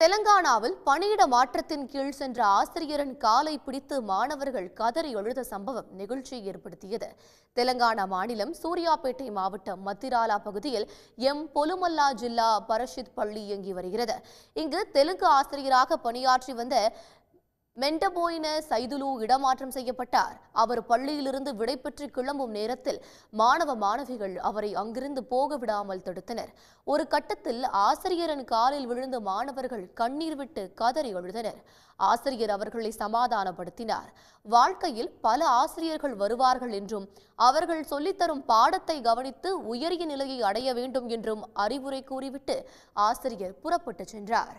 தெலங்கானாவில் பணியிட மாற்றத்தின் கீழ் சென்ற ஆசிரியரின் காலை பிடித்து மாணவர்கள் கதறி எழுத சம்பவம் நெகிழ்ச்சியை ஏற்படுத்தியது. தெலங்கானா மாநிலம் சூர்யாபேட்டை மாவட்டம் மத்திராலா பகுதியில் எம். பொலுமல்லா ஜில்லா பரஷித் பள்ளி இயங்கி வருகிறது. இங்கு தெலுங்கு ஆசிரியராக பணியாற்றி வந்த மெண்டபோயின சைதுலு இடமாற்றம் செய்யப்பட்டார். அவர் பள்ளியிலிருந்து விடைபெற்று கிளம்பும் நேரத்தில் மாணவ மாணவிகள் அவரை அங்கிருந்து போக விடாமல் தடுத்தனர். ஒரு கட்டத்தில் ஆசிரியரின் காலில் விழுந்த மாணவர்கள் கண்ணீர் விட்டு கதறி எழுதனர் ஆசிரியர் அவர்களை சமாதானப்படுத்தினார். வாழ்க்கையில் பல ஆசிரியர்கள் வருவார்கள் என்றும் அவர்கள் சொல்லித்தரும் பாடத்தை கவனித்து உயரிய நிலையை அடைய வேண்டும் என்றும் அறிவுரை கூறிவிட்டு ஆசிரியர் புறப்பட்டு சென்றார்.